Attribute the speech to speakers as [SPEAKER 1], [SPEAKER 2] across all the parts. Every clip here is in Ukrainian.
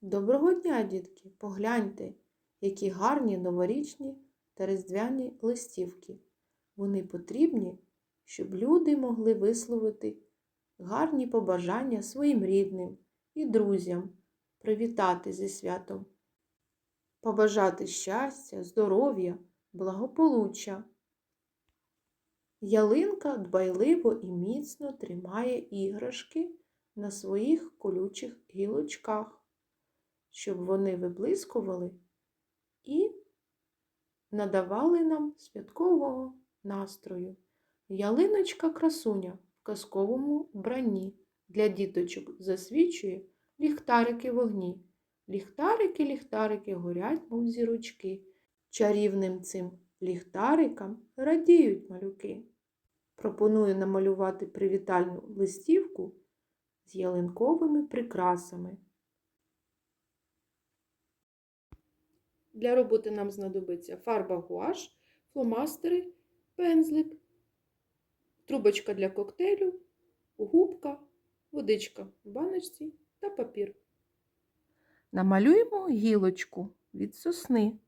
[SPEAKER 1] Доброго дня, дітки! Погляньте, які гарні новорічні та різдвяні листівки. Вони потрібні, щоб люди могли висловити гарні побажання своїм рідним і друзям, привітати зі святом, побажати щастя, здоров'я, благополуччя. Ялинка дбайливо і міцно тримає іграшки на своїх колючих гілочках щоб вони виблискували і надавали нам святкового настрою. Ялиночка красуня в казковому вбранні для діточок засвічує ліхтарики вогні. Ліхтарики, ліхтарики горять, мов зірочки. Чарівним цим ліхтарикам радіють малюки. Пропоную намалювати привітальну листівку з ялинковими прикрасами. Для роботи нам знадобиться фарба гуаш, фломастери, пензлик, трубочка для коктейлю, губка, водичка в баночці та папір. Намалюємо гілочку від сосни,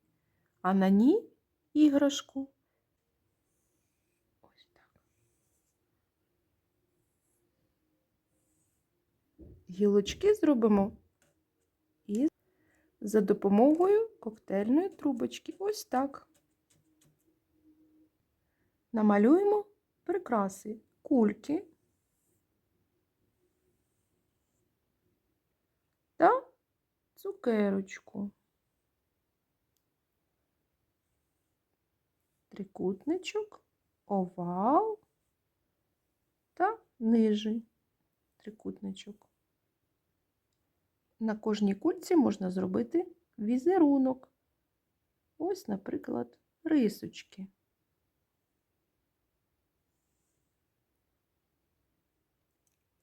[SPEAKER 1] а на ній іграшку. Ось так. Гілочки зробимо за допомогою коктейльної трубочки. Ось так. Намалюємо прикраси кульки та цукерочку, трикутничок, овал та нижий трикутничок. На кожній кульці можна зробити візерунок. Ось, наприклад, рисочки.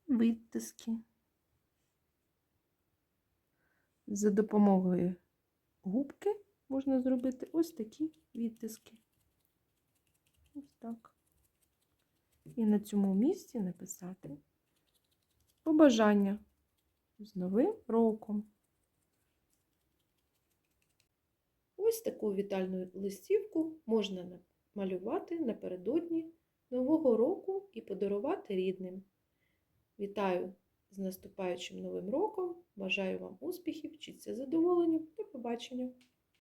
[SPEAKER 1] Відтиски. За допомогою губки можна зробити ось такі відтиски. Ось так. І на цьому місці написати побажання з Новим роком. Ось таку вітальну листівку можна малювати напередодні Нового року і подарувати рідним. Вітаю з наступаючим новим роком! Бажаю вам успіхів, вчіться задоволенням. До побачення!